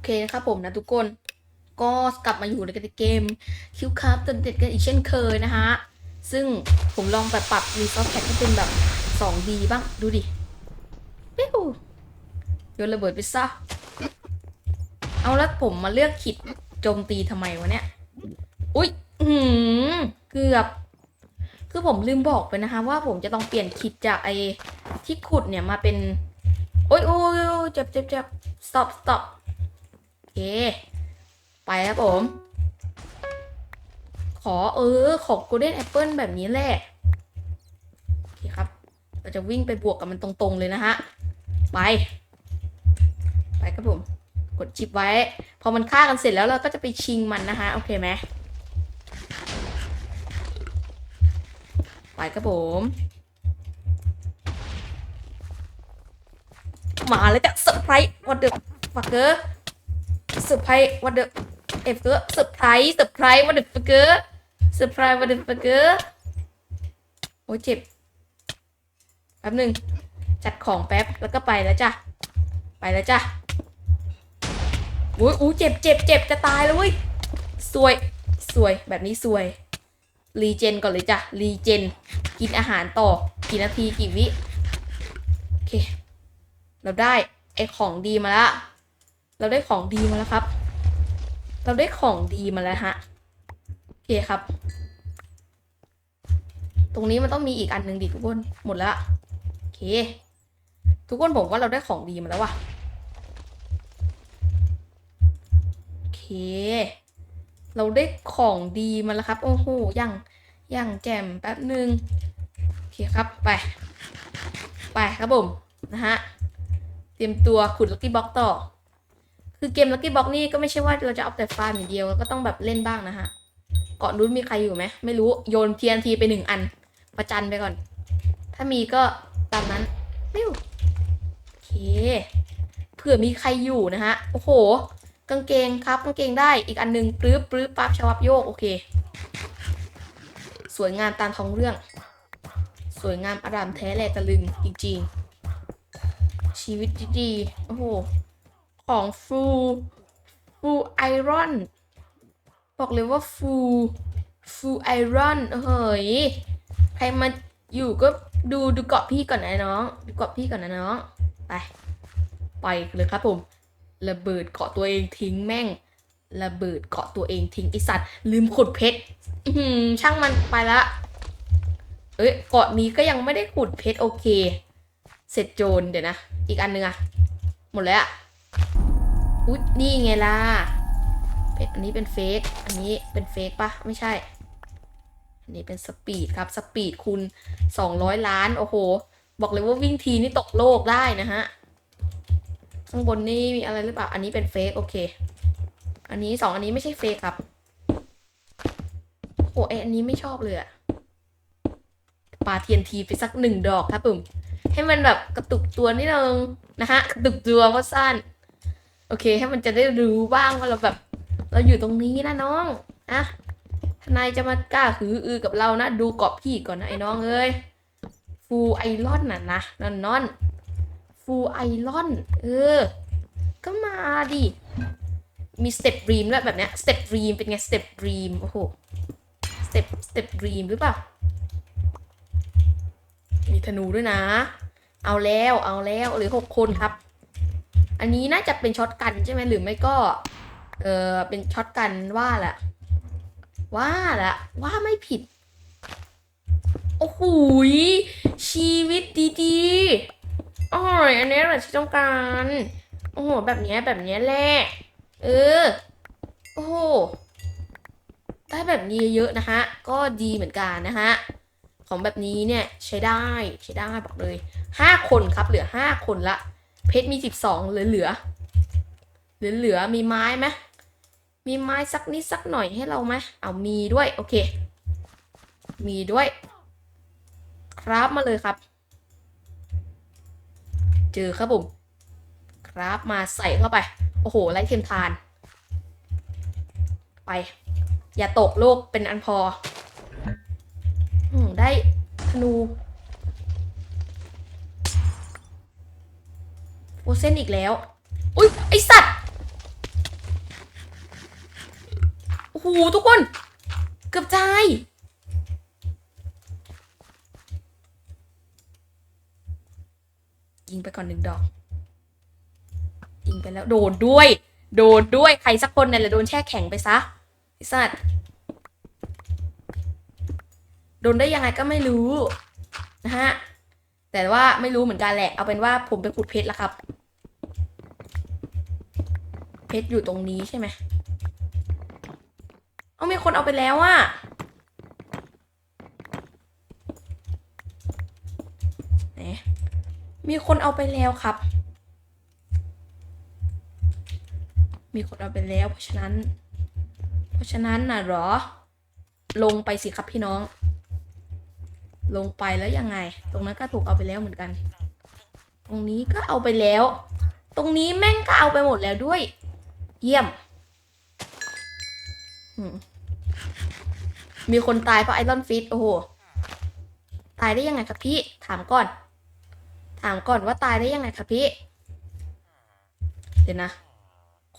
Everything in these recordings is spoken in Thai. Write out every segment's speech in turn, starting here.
อเคนะครับผมนะทุกคนก็กลับมาอยู่ในเกมคิวคัพตันเด็ดกันอีกเช่นเคยนะฮะ ซึ่งผมลองแบบปรับรีซอสแพ็กให้เป็นแบบ 2D บ้างดูดิปิ้วโยนระเบิดไปซะเอาแล้วผมมาเลือกขิดโจมตีทำไมวะเนี่ย อุ๊ยหือเกือบ คือผมลืมบอกไปนะคะ ว่าผมจะต้องเปลี่ยนขิดจากไอ้ที่ขุดเนี่ยมาเป็น โอ๊ยโอ๊ยเจ็บเจ็บเจ็บ stop stop โอเค ไปครับผม ขอเออ ขอ golden apple แบบนี้แหละ โอเคครับ เราจะวิ่งไปบวกกับมันตรงๆเลยนะฮะ ไป ไปครับผม กดชิปไว้ พอมันฆ่ากันเสร็จแล้วเราก็จะไปชิงมันนะคะโอเคไหมไปครับผม มาแล้วจ้ะเซอร์ไพรส์วันเดอร์ฟักเกอร์ ซอร์ไพรส์วันเดอร์เอฟเกอร์เซอร์ไพรส์เซอร์ไพรส์วันเดอร์ฟักเกอร์เซอร์ไพรส์วันเดอร์ฟักเกอร์โอ้ยเจ็บแป๊บหนึ่งจัดของแป๊บแล้วก็ไปแล้วจ้ะไปแล้วจ้ะอุ้ยอู้เจ็บเจ็บเจ็บจะตายแล้วเว้ยสวยสวยแบบนี้สวยรีเจนก่อนเลยจ้ะรีเจนกินอาหารต่อกี่นาทีกี่วิโอเคเราได้ไอของดีมาแล้ว เราได้ของดีมาแล้วครับ เราได้ของดีมาแล้วฮะ โอเคครับ ตรงนี้มันต้องมีอีกอันหนึ่งดิทุกคน หมดแล้วโอเค ทุกคนผมว่าเราได้ของดีมาแล้วว่ะ โอเค เราได้ของดีมาแล้วครับ โอ้โหยังยังแจ่มแป๊บหนึ่งโอเคครับ ไป ไปครับผม นะฮะ เตรียมตัวขุดลักกี้บ็อกต่อ คือเกมลักกี้บ็อกนี่ก็ไม่ใช่ว่าเราจะเอาแต่ฟาร์มอย่างเดียวก็ต้องแบบเล่นบ้างนะฮะเกาะนู้นมีใครอยู่ไหมไม่รู้โยน TNT ไปหนึ่งอัน ประจันไปก่อน ถ้ามีก็ตามนั้นปิ้วโอเคเผื่อมีใครอยู่นะฮะโอ้โห กางเกงครับกางเกงได้อีกอันหนึงปลื้บปลื้บปั๊บชวับโยกโอเค สวยงามตามท้องเรื่อง สวยงามอารามแท้แหลตะลึงจริงๆชีวิตดีๆโอ้โห ของฟูฟูไอรอนบอกเลยว่าฟูฟูไอรอนเฮ้ยใครมาอยู่ก็ดูดูเกาะพี่ก่อนนะน้อง ดูเกาะพี่ก่อนนะน้อง ไป ไปเลยครับผมระเบิดเกาะตัวเองทิ้งแม่งระเบิดเกาะตัวเองทิ้งไอสัตว์ ลืมขุดเพชรช่างมันไปละ เอ้ยเกาะนี้ก็ยังไม่ได้ขุดเพชรโอเค เสร็จโจรเดี๋ยวนะ อีกอันหนึงอะหมดแล้วอะ อุ๊ยนี่ไงล่ะเพชรอันนี้เป็นเฟกอันนี้เป็นเฟกปะไม่ใช่ อันนี้เป็นสปีดครับ สปีดคูณ200 ล้าน โอ้โห บอกเลยว่าวิ่งทีนี่ตกโลกได้นะฮะ ข้างบนนี่มีอะไรหรือเปล่า อันนี้เป็นเฟกโอเค อันนี้สองอันนี้ไม่ใช่เฟกครับ โอ้ไออันนี้ไม่ชอบเลยอะปาเทียนทีไปสักหนึ่งดอกครับผมให้มันแบบกระตุกตัวนิดนึงนะฮะ กระตุกตัวเพราะสั้น โอเค ให้มันจะได้รู้บ้างว่าเราแบบ เราอยู่ตรงนี้นะน้องอะทนายจะมากล้าหืออือกับเรานะ ดูเกาะพี่ก่อนนะไอ้น้องเอ้ยฟูไอรอนน่ะนะนั่นนอนฟูไอรอน เออ ก็มาดิ มีสเต็ปรีมด้วยแบบเนี้ยสเต็ปรีมเป็นไงสเต็ปรีมโอ้โหสเต็ปสเต็ปรีมหรือเปล่ามีธนูด้วยนะ เอาแล้วเอาแล้วเหรือหกคนครับ อันนี้น่าจะเป็นช็อตกันใช่ไหมหรือไม่ก็ เออเป็นช็อตกันว่าแหละว่าแหละว่าไม่ผิด โอ้โหชีวิตดีๆอ้ยอันนี้แหละที่ต้องการ โอ้โหแบบเนี้ยแบบเนี้ยแหละเออ โอ้โหได้แบบนี้เยอะนะฮะก็ดีเหมือนกันนะฮะของแบบนี้เนี่ยใช้ได้ใช้ได้บอกเลยห้าคนครับเหลือห้าคนละ เพชรมีสิบสองเหลือเหลือเหลือเหลือมีไม้ไหมมีไม้สักนิดสักหน่อยให้เราไหมเอามีด้วยโอเค มีด้วย ครับมาเลยครับ เจอครับผมครับมาใส่เข้าไป โอ้โหไร้เทียมทาน ไป อย่าตกโลกเป็นอันพอได้ธนู โอเซนอีกแล้ว อุ้ยไอสัตว์โอ้โหทุกคน เกือบตายยิงไปก่อนหนึ่งดอก ยิงไปแล้วโดนด้วย โดนด้วยใครสักคนเนี่ยแหละโดนแช่แข็งไปซะไอสัตว์โดนได้ยังไงก็ไม่รู้ นะฮะ แต่ว่าไม่รู้เหมือนกันแหละ เอาเป็นว่าผมไปขุดเพชรแล้วครับ เพชรอยู่ตรงนี้ใช่ไหมเอามีคนเอาไปแล้วอะไหนมีคนเอาไปแล้วครับ มีคนเอาไปแล้ว เพราะฉะนั้น เพราะฉะนั้นน่ะหรอ ลงไปสิครับพี่น้อง ลงไปแล้วยังไง ตรงนั้นก็ถูกเอาไปแล้วเหมือนกัน ตรงนี้ก็เอาไปแล้ว ตรงนี้แม่งก็เอาไปหมดแล้วด้วย เยี่ยม มีคนตายเพราะไอรอนฟิตโอ้โห ตายได้ยังไงครับพี่ ถามก่อน ถามก่อนว่าตายได้ยังไงครับพี่ เดี๋ยวนะ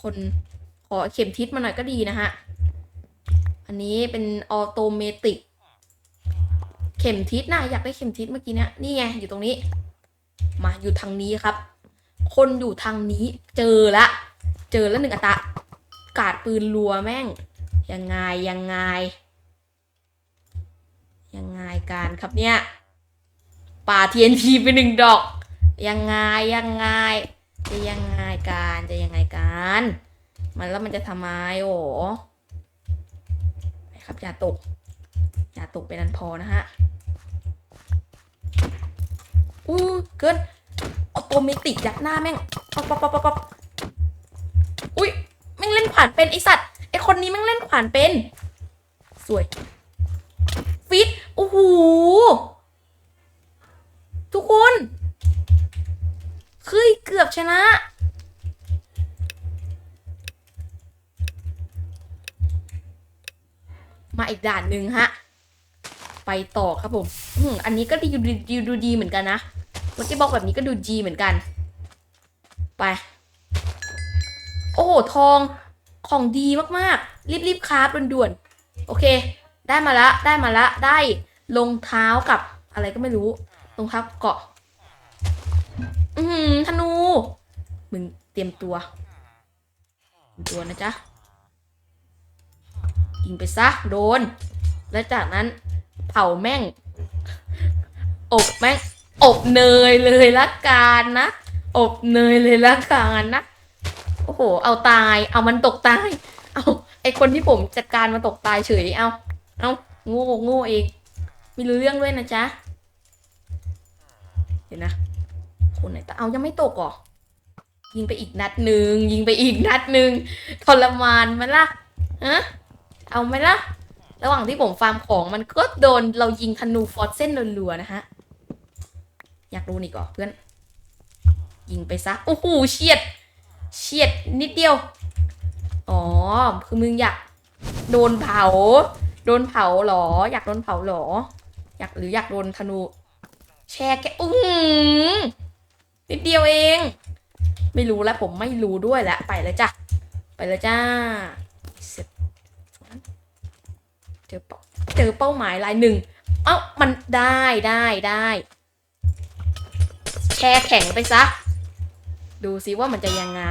คนขอเข็มทิศมาหน่อยก็ดีนะฮะ อันนี้เป็นออโตเมติก เข็มทิศนะอยากได้เข็มทิศเมื่อกี้เนี่ยนี่ไง อยู่ตรงนี้ มาอยู่ทางนี้ครับ คนอยู่ทางนี้เจอละ เจอแล้วหนึ่งอัตะกาดปืนรัวแม่ง ยังไงยังไง ยังไงการครับเนี่ยป่า TNT ไปหนึ่งดอก ยังไงยังไง จะยังไงการจะยังไงการมันแล้วมันจะทำไมโอ้ครับอย่าตกอย่าตกไปนันพอนะฮะอู้เกินออโตเมติกยัดหน้าแม่งป๊อปป๊อปป๊อปป๊อป อุ้ยแม่งเล่นขวานเป็นไอสัตว์ไอคนนี้แม่งเล่นขวานเป็น สวย ฟิตโอ้โหทุกคนเฮ้ยเกือบชนะ มาอีกด่านหนึ่งฮะ ไปต่อครับผมอืมอันนี้ก็ดีดูดีดูดีเหมือนกันนะเมื่อกี้บอกแบบนี้ก็ดูดีเหมือนกัน ไป อ้โหทองของดีมากๆ รีบๆคราฟด่วนๆ โอเค ได้มาละได้มาละได้รองเท้ากับอะไรก็ไม่รู้รองเท้าเกาะ อือหือธนู มึงเตรียมตัวตัวนะจ๊ะยิงไปซะโดน แล้วจากนั้นเผาแม่ง อบแม่ง อบเนยเลยละกันนะ อบเนยเลยละกันนะ โอ้โห เอาตาย เอามันตกตาย เอาไอคนที่ผมจัดการมันตกตายเฉย เอาเอาโง่โง่เองม่รู้เรื่องด้วยนะจ๊ะ เดี๋ยวนะ คนไหนแตาเอายังไม่ตกหรอ ยิงไปอีกนัดหนึ่ง ยิงไปอีกนัดหนึ่งทรมานไหมล่ะฮะเอาไหมล่ะ ระหว่างที่ผมฟาร์มของมันก็โดนเรายิงธนูฟอสเส้นรัวๆนะฮะ อยากรู้นี่ก่อเพื่อน ยิงไปซะ โอ้โหเฉียด เฉียดนิดเดียว อ๋อ คือมึงอยากโดนเผา โดนเผาหรอ อยากโดนเผาหรอ อยากหรืออยากโดนธนู แช่แกอื้อหือนิดเดียวเอง ไม่รู้แล้วผมไม่รู้ด้วยแหละไปเลยจ้ะ ไปเลยจ้าเสร็จเจอเป้าเจอเป้าหมายลายหนึ่ง เอ้า มันได้ได้ได้ แช่แข็งไปซะ ดูซิว่ามันจะยังไง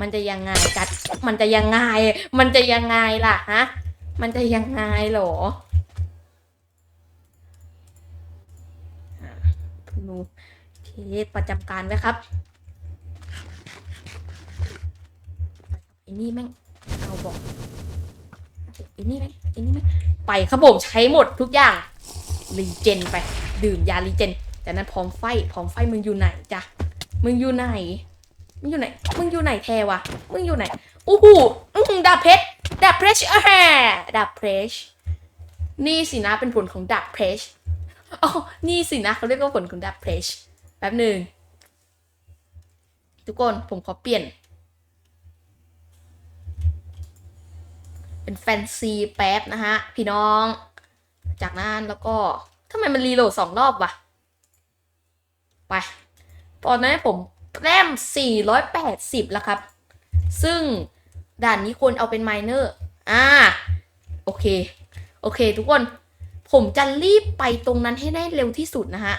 มันจะยังไงกัด มันจะยังไง มันจะยังไงล่ะฮะ มันจะยังไงหรออะธนูเทสประจำการไว้ครับไอ้นี่แม่งเอาบอกไอ้นี่แม่งไอ้นี่แม่งไปครับผมใช้หมดทุกอย่างรีเจนไป ดื่มยารีเจนจากนั้นพร้อมไฟพร้อมไฟมึงอยู่ไหนจ๊ะ มึงอยู่ไหน มึงอยู่ไหน มึงอยู่ไหนแทวะ มึงอยู่ไหนอู้หูดาบเพชร ดาบเพชรอ่าฮดาบเพชร นี่สินะเป็นผลของดาบเพชรอ๋อนี่สินะเขาเรียกว่าผลของดาบเพชรแป๊บหนึ่งทุกคนผมขอเปลี่ยน เป็นแฟนซีแป๊บนะฮะ พี่น้อง จากนั้นแล้วก็ทำไมมันรีโหลดสองรอบวะ ไป ตอนนั้นผมแต้ม480 แล้วครับ ซึ่งด่านนี้ควรเอาเป็นไมเนอร์ อ่า โอเค โอเค ทุกคน ผมจะรีบไปตรงนั้นให้ได้เร็วที่สุดนะฮะ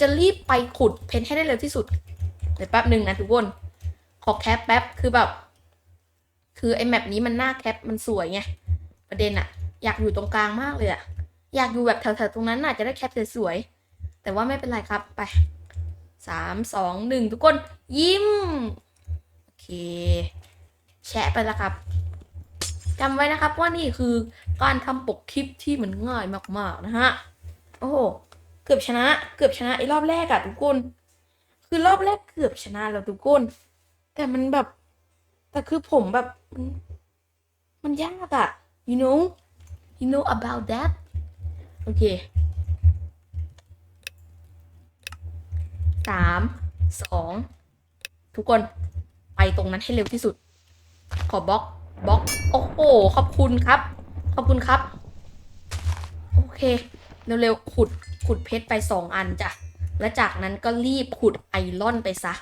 จะรีบไปขุดเพชรให้ได้เร็วที่สุด เดี๋ยวแป๊บหนึ่งนะทุกคน ขอแคปแป๊บ คือแบบ คือไอ้แมปนี้มันน่าแคป มันสวยไง ประเด็นอะอยากอยู่ตรงกลางมากเลยอะอยากอยู่แบบแถวๆตรงนั้นน่ะจะได้แคปสวยๆ แต่ว่าไม่เป็นไรครับ ไป สามสองหนึ่งทุกคนยิ้ม โอเค แชะไปแล้วครับจำไว้นะครับว่านี่คือการทำปกคลิปที่มันง่ายมากๆนะฮะ โอ้โห เกือบชนะ เกือบชนะไอ้รอบแรกอะทุกคน คือรอบแรกเกือบชนะแล้วทุกคน แต่มันแบบ แต่คือผมแบบ มันยากอะ you know you know about that โอเค สามสองทุกคนไปตรงนั้นให้เร็วที่สุด ขอบล็อกบล็อก โอ้โห ขอบคุณครับ ขอบคุณครับ โอเค เร็วๆ ขุด ขุดเพชรไปสองอันจ้ะ และจากนั้นก็รีบขุดไอรอนไปซะ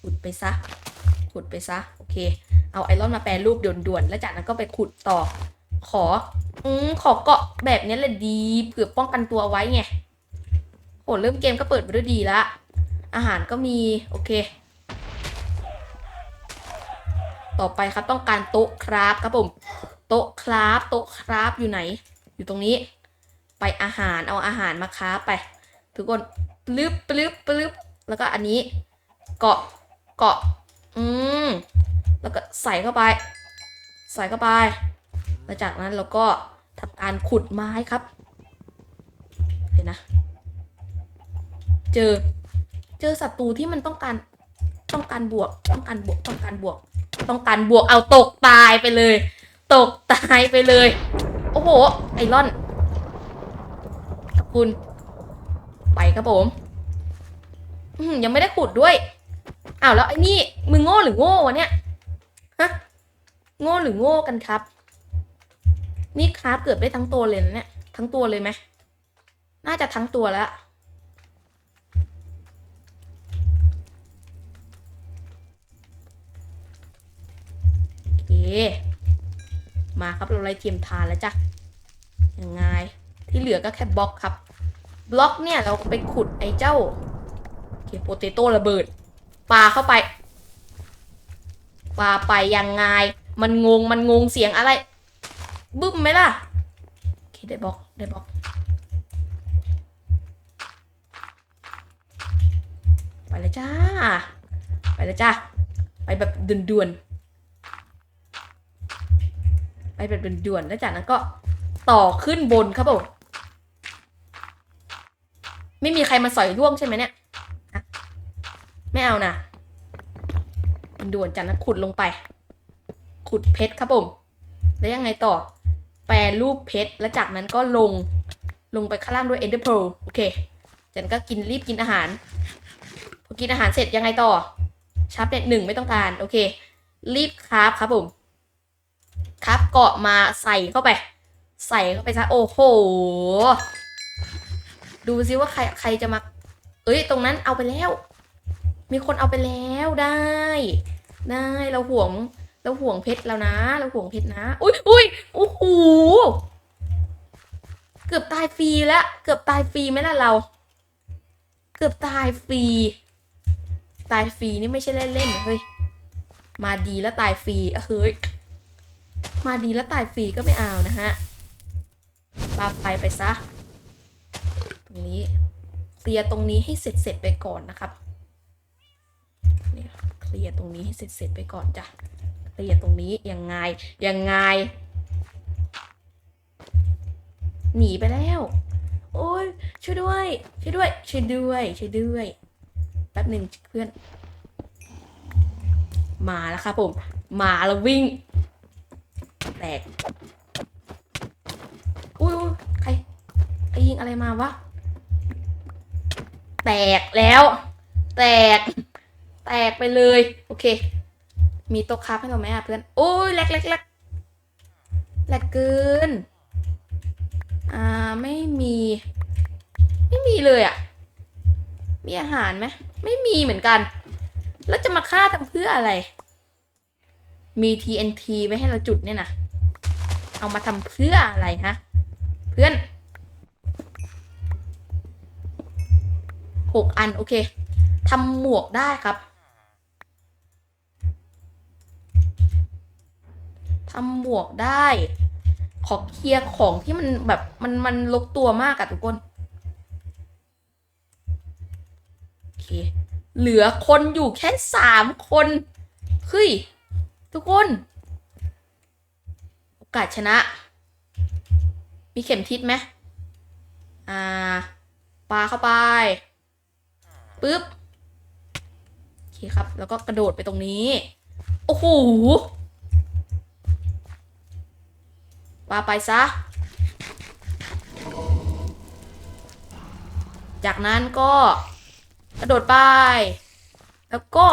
ขุดไปซะ ขุดไปซะ โอเค เอาไอรอนมาแปรรูปด่วนๆ แล้วจากนั้นก็ไปขุดต่อ ขอ อืมขอเกาะแบบนี้แหละดี เผื่อป้องกันตัวไว้ไง โหเริ่มเกมก็เปิดไปด้วยดีละอาหารก็มีโอเค ต่อไปครับต้องการโต๊ะคราฟครับผมโต๊ะคราฟโต๊ะคราฟอยู่ไหน อยู่ตรงนี้ ไปอาหารเอาอาหารมาคราฟไป ทุกคนปลึบปลึบปลึบแล้วก็อันนี้ เกาะเกาะ อืมแล้วก็ใส่เข้าไป ใส่เข้าไปแล้วจากนั้นเราก็ทำการขุดไม้ครับเห็นนะ เจอ เจอศัตรูที่มันต้องการ ต้องการบวก ต้องการบวก ต้องการบวก ต้องการบวก เอาตกตายไปเลย ตกตายไปเลย โอ้โห ไอรอน ขอบคุณ ไปครับผม อืมยังไม่ได้ขุดด้วย อ้าวแล้วไอ้นี่ มึงโง่หรือโง่วะเนี่ย ฮะ โง่หรือโง่กันครับ นี่ครับเกือบได้ทั้งตัวเลยนะเนี่ย ทั้งตัวเลยไหมน่าจะทั้งตัวแล้ว มาครับเราไล่เทียมทานแล้วจ้ะยังไงที่เหลือก็แค่บล็อกครับ บล็อกเนี่ยเราไปขุดไอ้เจ้าโอเคโปเตโต้ระเบิดปาเข้าไปปาไปยังไง มันงงมันงงเสียงอะไร บึ้มไหมล่ะโอเคได้บล็อกได้บล็อกไปเลยจ้า ไปเลยจ้า ไปแบบด่วนๆ ไปแบบด่วนแล้วจากนั้นก็ต่อขึ้นบนครับผมไม่มีใครมาสอยร่วงใช่ไหมเนี่ยไม่เอานะเด่วนจากนั้นขุดลงไป ขุดเพชรครับผมแล้วยังไงต่อ แปรรูปเพชรแล้วจากนั้นก็ลงลงไปข้างล่างด้วย Ender Pearl โอเคจากนั้นก็กินรีบกินอาหารพอกินอาหารเสร็จยังไงต่อชาร์ปเน็ตหนึ่งไม่ต้องการโอเค รีบคราฟครับผม คราฟเกาะมาใส่เข้าไป ใส่เข้าไปซะโอ้โห ดูซิว่าใครใครจะมา เอ้ย ตรงนั้นเอาไปแล้ว มีคนเอาไปแล้วได้ ได้เราห่วงเราห่วงเพชรแล้วนะ เราห่วงเพชรนะ อุ้ยอุ้ยโอ้โหเกือบตายฟรีแล้ว เกือบตายฟรีไหมล่ะเรา เกือบตายฟรี ตายฟรีนี่ไม่ใช่เล่นๆนเฮ้ย มาดีแล้วตายฟรีเอ้ยเฮ้ย มาดีแล้วตายฟรีก็ไม่เอานะฮะปาไฟไปซะ ตรงนี้เคลียร์ตรงนี้ให้เสร็จเสร็จไปก่อนนะครับเนี่ยเคลียร์ตรงนี้ให้เสร็จเสร็จไปก่อนจ้ะเคลียร์ตรงนี้ยังไงยังไง หนีไปแล้ว โอ้ยช่วยด้วยช่วยด้วยช่วยด้วยช่วยด้วยแป๊บหนึ่งเพื่อน มาแล้วครับผม มาแล้ววิ่ง แตก อุ้ยอุ๊ยใครใครยิงอะไรมาวะ แตกแล้ว แตก แตกไปเลย โอเค มีโต๊ะคับให้เราไหมอะเพื่อน โอ้ยแหลกแหลกแหลกแหลกเกิน อ่า ไม่มี ไม่มีเลยอะ มีอาหารไหม ไม่มีเหมือนกัน แล้วจะมาฆ่าทำเพื่ออะไร มี TNT ไว้ให้เราจุดเนี่ยนะเอามาทำเพื่ออะไรฮะ เพื่อนหกอัน โอเคทำหมวกได้ครับทำหมวกได้ ขอเคลียร์ของที่มันแบบมันมันลกตัวมากอะทุกคน โอเค เหลือคนอยู่แค่สามคนเฮ้ย ทุกคน โอกาสชนะ มีเข็มทิศไหมอ่าปาเข้าไปปึ๊บโอเคครับ แล้วก็กระโดดไปตรงนี้ โอ้โหปาไปซะ จากนั้นก็กระโดดไป แล้วก็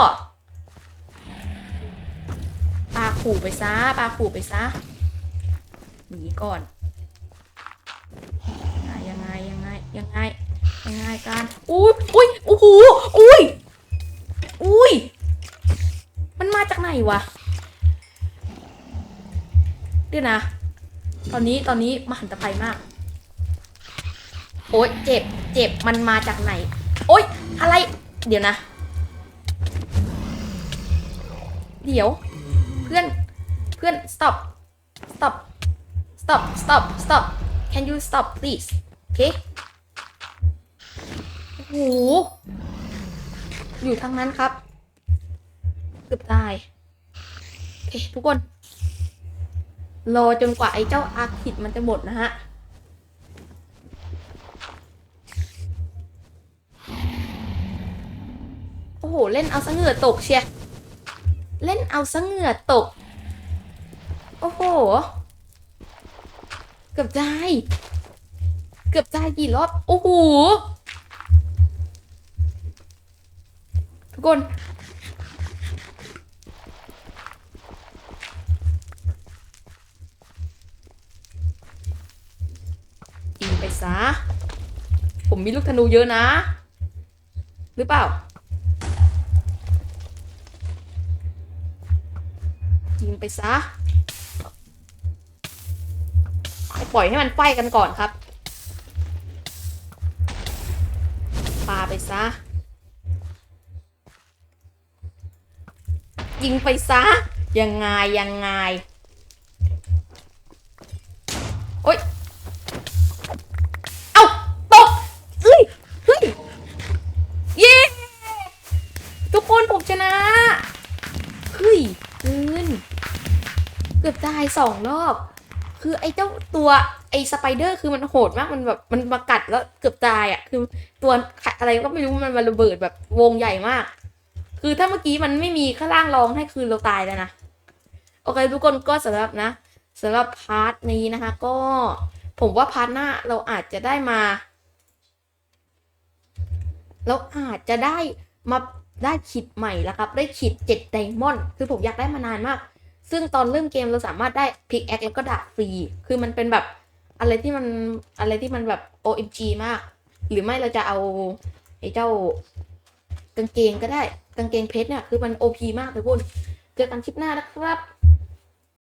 ขู่ไปซะปลาขู่ไปซะหนีก่อนยังไงยังไงยังไงยังไงกันอุ้ยอุ้ยโอ้โหอุ้ยอุ้ยมันมาจากไหนวะเดี๋ยวนะ ตอนนี้ตอนนี้มหันตภัยมาก โอ๊ยเจ็บเจ็บมันมาจากไหน โอ๊ยอะไร เดี๋ยวนะ เดี๋ยว เพื่อน เพื่อน stop stop stop stop stop can you stop please โอเคโอ้โหอยู่ทางนั้นครับ เกือบตาย โอเค ทุกคน รอจนกว่าไอ้เจ้าอาคิดมันจะหมดนะฮะโอ้โห เล่นเอาซะเหงื่อตกเชีย เล่นเอาซะเหงื่อตก โอ้โห เกือบตายเกือบตายกี่รอบ โอ้โห ทุกคนยิงไปซะ ผมมีลูกธนูเยอะนะ หรือเปล่า ไปซะปล่อยให้มันไฟกันก่อนครับปาไปซะ ยิงไปซะ ยังไงยังไงายสองรอบ คือไอ้เจ้าตัวไอ้สไปเดอร์คือมันโหดมากมันแบบมันมากัดแล้วเกือบตายอะ คือตัวอะไรก็ไม่รู้มันมาระเบิดแบบวงใหญ่มาก คือถ้าเมื่อกี้มันไม่มีข้างล่างรองให้คือเราตายแล้วนะ โอเคทุกคนก็สำหรับนะสำหรับพาร์ทนี้นะคะ ก็ผมว่าพาร์ทหน้าเราอาจจะได้มา เราอาจจะได้มาได้ขิดใหม่แล้วครับ ได้ขิดเจ็ดไดมอนด์คือผมอยากได้มานานมาก ซึ่งตอนเริ่มเกมเราสามารถได้พิกแอคแล้วก็ดาบฟรี คือมันเป็นแบบอะไรที่มันอะไรที่มันแบบ OMG มาก หรือไม่เราจะเอาไอ้เจ้ากางเกงก็ได้ กางเกงเพชรเนี่ยคือมัน OP มากทุกคนเจอกันคลิปหน้านะครับ